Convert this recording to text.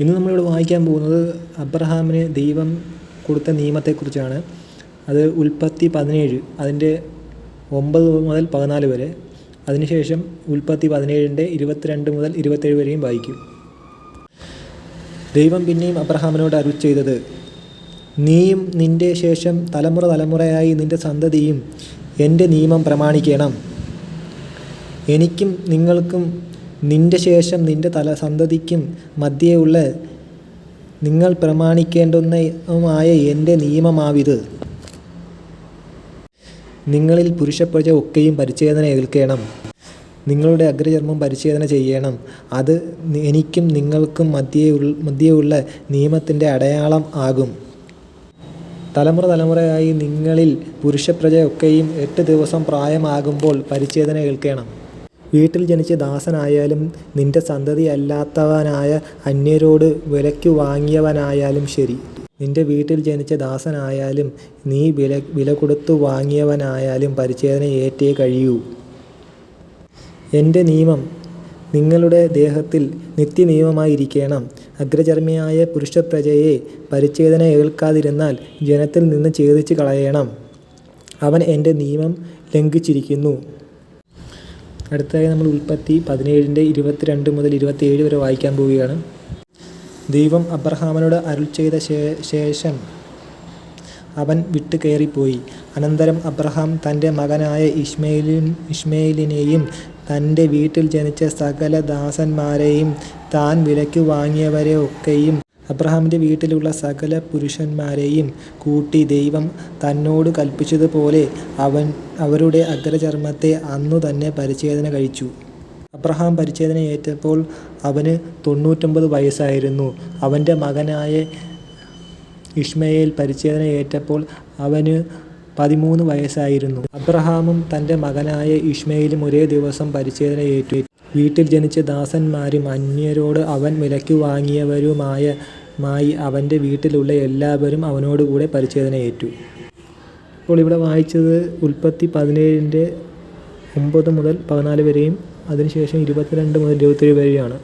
ഇന്ന് നമ്മളിവിടെ വായിക്കാൻ പോകുന്നത് അബ്രഹാമിന് ദൈവം കൊടുത്ത നിയമത്തെക്കുറിച്ചാണ്. അത് ഉൽപ്പത്തി പതിനേഴ് അതിന്റെ ഒമ്പത് മുതൽ പതിനാല് വരെ. അതിനുശേഷം ഉൽപ്പത്തി പതിനേഴിന്റെ ഇരുപത്തിരണ്ട് മുതൽ ഇരുപത്തേഴ് വരെയും വായിക്കും. ദൈവം പിന്നെയും അബ്രഹാമിനോട് അരുൾ ചെയ്തത് നീയും നിന്റെ ശേഷം തലമുറ തലമുറയായി നിന്റെ സന്തതിയും എന്റെ നിയമം പ്രമാണിക്കണം. എനിക്കും നിങ്ങൾക്കും നിന്റെ ശേഷം നിന്റെ തല സന്തതിക്കും മധ്യേയുള്ള നിങ്ങൾ പ്രമാണിക്കേണ്ടുന്നതുമായ എന്റെ നിയമമാവിത്. നിങ്ങളിൽ പുരുഷപ്രജ ഒക്കെയും പരിച്ഛേദന ഏൽക്കണം. നിങ്ങളുടെ അഗ്രചർമ്മം പരിച്ഛേദന ചെയ്യണം. അത് എനിക്കും നിങ്ങൾക്കും മധ്യേ മധ്യേയുള്ള നിയമത്തിന്റെ അടയാളം ആകും. തലമുറ തലമുറയായി നിങ്ങളിൽ പുരുഷപ്രജ ഒക്കെയും എട്ട് ദിവസം പ്രായമാകുമ്പോൾ പരിച്ഛേദന ഏൽക്കണം. വീട്ടിൽ ജനിച്ച ദാസനായാലും നിന്റെ സന്തതി അല്ലാത്തവനായ അന്യരോട് വിലയ്ക്ക് വാങ്ങിയവനായാലും ശരി. നിന്റെ വീട്ടിൽ ജനിച്ച ദാസനായാലും നീ വില വില കൊടുത്തു വാങ്ങിയവനായാലും പരിച്ഛേദന ഏറ്റേ കഴിയൂ. എന്റെ നിയമം നിങ്ങളുടെ ദേഹത്തിൽ നിത്യനിയമമായിരിക്കണം. അഗ്രചർമ്മിയായ പുരുഷപ്രജയെ പരിച്ഛേദന ഏൽക്കാതിരുന്നാൽ ജനത്തിൽ നിന്ന് ഛേദിച്ച് കളയണം. അവൻ എന്റെ നിയമം ലംഘിച്ചിരിക്കുന്നു. അടുത്തതായി നമ്മൾ ഉൽപ്പത്തി പതിനേഴിന്റെ ഇരുപത്തിരണ്ട് മുതൽ ഇരുപത്തിയേഴ് വരെ വായിക്കാൻ പോവുകയാണ്. ദൈവം അബ്രഹാമിനോട് അരുൾ ചെയ്ത ശേഷം അവൻ വിട്ടു കയറിപ്പോയി അനന്തരം അബ്രഹാം തന്റെ മകനായ ഇഷ്മയിലിൻ ഇഷ്മയിലിനെയും തന്റെ വീട്ടിൽ ജനിച്ച സകല ദാസന്മാരെയും താൻ വിലയ്ക്ക് വാങ്ങിയവരെ ഒക്കെയും അബ്രഹാമിന്റെ വീട്ടിലുള്ള സകല പുരുഷന്മാരെയും കൂട്ടി ദൈവം തന്നോട് കൽപ്പിച്ചതുപോലെ അവൻ അവരുടെ അഗ്രചർമ്മത്തെ അന്നു തന്നെ പരിച്ഛേദന കഴിച്ചു. അബ്രഹാം പരിച്ഛേദന ഏറ്റപ്പോൾ അവന് തൊണ്ണൂറ്റൊമ്പത് വയസ്സായിരുന്നു. അവന്റെ മകനായ ഇഷ്മയേൽ പരിച്ഛേദന ഏറ്റപ്പോൾ അവന് പതിമൂന്ന് വയസ്സായിരുന്നു. അബ്രഹാമും തന്റെ മകനായ ഇഷ്മയിലും ഒരേ ദിവസം പരിചേദന ഏറ്റു. വീട്ടിൽ ജനിച്ച ദാസന്മാരും അന്യരോട് അവൻ വിലയ്ക്ക് വാങ്ങിയവരുമായ മായി അവന്റെ വീട്ടിലുള്ള എല്ലാവരും അവനോടുകൂടെ ഏറ്റു അപ്പോൾ ഇവിടെ വായിച്ചത് ഉൽപ്പത്തി പതിനേഴിന്റെ ഒമ്പത് മുതൽ പതിനാല് വരെയും അതിനുശേഷം ഇരുപത്തിരണ്ട് മുതൽ ഇരുപത്തേഴ് വരെയാണ്